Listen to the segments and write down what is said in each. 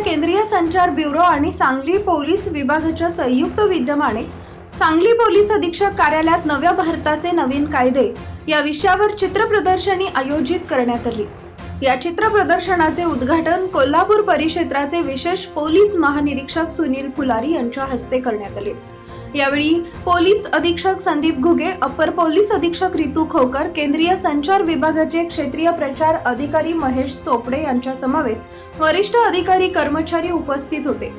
Bureau आणि Sangli police विभागाच्या संयुक्त विद्यमाने सांगली पोलीस अधीक्षक कार्यालयात नव्या भारताचे नवीन कायदे या विषयावर चित्रप्रदर्शनी आयोजित करण्यात आली. या चित्र प्रदर्शनाचे उद्घाटन कोल्हापूर परिक्षेत्राचे विशेष पोलीस महानिरीक्षक सुनील फुलारी यांच्या हस्ते करण्यात आले. यावेळी पोलीस अधीक्षक संदीप घुगे अपर पोलीस अधीक्षक रितू खोकर केंद्रीय संचार विभागाचे क्षेत्रीय प्रचार अधिकारी महेश चोपडे यांच्या समवेत वरिष्ठ अधिकारी कर्मचारी उपस्थित होते.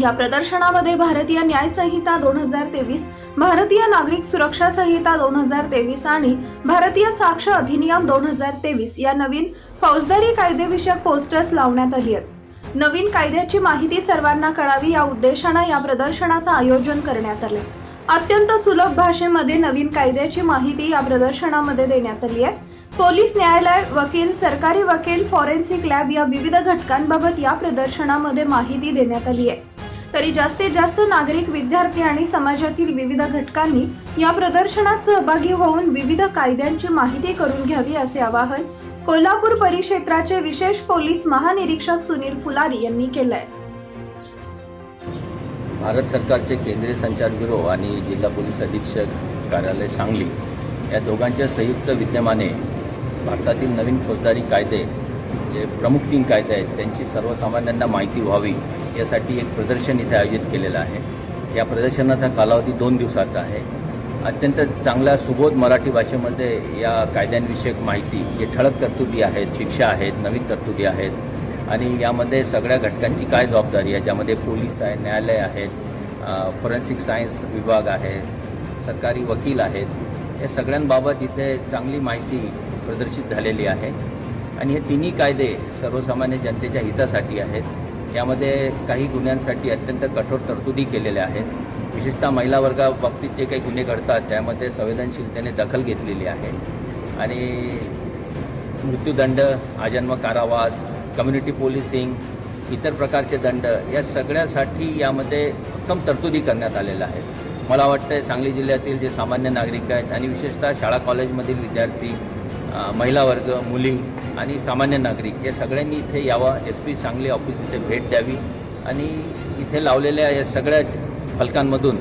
या प्रदर्शनामध्ये भारतीय न्याय संहिता दोन हजार तेवीस भारतीय नागरिक सुरक्षा संहिता दोन हजार तेवीस आणि भारतीय साक्ष अधिनियम दोन हजार तेवीस या नवीन फौजदारी कायदेविषयक पोस्टर्स लावण्यात आली आहेत. नवीन कायद्याची माहिती सर्वांना कळावी या उद्देशानं या प्रदर्शनाचं आयोजन करण्यात आलं अत्यंत सुलभ भाषेमध्ये नवीन कायद्याची माहिती या प्रदर्शनामध्ये देण्यात आली आहे. पोलीस न्यायालय वकील सरकारी वकील फॉरेन्सिक लॅब या विविध घटकांबाबत या प्रदर्शनामध्ये माहिती देण्यात आली आहे. तरी जास्तीत जास्त नागरिक विद्यार्थी आणि समाजातील विविध घटकांनी या प्रदर्शनात सहभागी होऊन विविध कायद्यांची माहिती करून घ्यावी असे आवाहन कोल्हापूर परिक्षेत्राचे विशेष पोलीस महानिरीक्षक सुनील फुलारी यांनी केलं आहे भारत सरकारचे केंद्रीय संचार ब्युरो आणि जिल्हा पोलीस अधीक्षक कार्यालय सांगली या दोघांच्या संयुक्त विद्यमाने भारतातील नवीन फौजदारी कायदे जे प्रमुख तीन कायदे आहेत त्यांची सर्वसामान्यांना माहिती व्हावी यासाठी एक प्रदर्शन इथे आयोजित केलेलं आहे. या प्रदर्शनाचा कालावधी दोन दिवसाचा आहे. अत्यंत चांगल्या सुबोध मराठी भाषेमध्ये या कायद्यांविषयक माहिती जे ठळक तरतुदी आहेत शिक्षा आहेत नवीन तरतुदी आहेत आणि यामध्ये सगळ्या घटकांची काय जबाबदारी आहे? ज्यामध्ये पोलीस आहे न्यायालय आहेत फॉरेन्सिक सायन्स विभाग आहे सरकारी वकील आहेत या सगळ्यांबाबत इथे चांगली माहिती प्रदर्शित झालेली आहे. आणि हे तिन्ही कायदे सर्वसामान्य जनतेच्या हितासाठी आहेत. यामध्ये काही गुन्ह्यांसाठी अत्यंत कठोर तरतुदी केलेल्या आहेत. विशेषतः महिला वर्गाबाबतीत जे काही गुन्हे घडतात त्यामध्ये संवेदनशीलतेने दखल घेतलेली आहे. आणि मृत्यूदंड आजन्म कारावास कम्युनिटी पोलिसिंग इतर प्रकारचे दंड या सगळ्यासाठी यामध्ये उत्तम तरतुदी करण्यात आलेल्या आहेत. मला वाटतं सांगली जिल्ह्यातील जे सामान्य नागरिक आहेत आणि विशेषतः शाळा कॉलेजमधील विद्यार्थी महिला वर्ग मुली आणि सामान्य नागरिक या सगळ्यांनी इथे यावा. एस पी सांगली ऑफिस इथे भेट द्यावी. आणि इथे लावलेल्या या सगळ्या फलकांमधून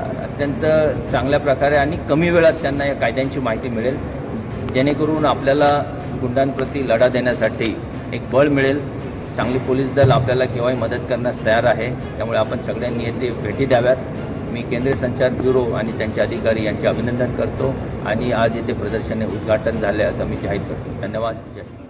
अत्यंत चांगल्या प्रकारे आणि कमी वेळात त्यांना या कायद्यांची माहिती मिळेल. जेणेकरून आपल्याला गुंडांप्रती लढा देण्यासाठी एक बळ मिळेल. सांगली पोलीस दल आपल्याला केव्हाही मदत करण्यास तयार आहे. त्यामुळे आपण सगळ्यांनी येथे भेटी द्याव्यात. मी केंद्रीय संचार ब्युरो आणि त्यांचे अधिकारी यांचे अभिनंदन करतो आणि आज येथे प्रदर्शने उद्घाटन झाले असं मी जाहीर करतो. धन्यवाद. जय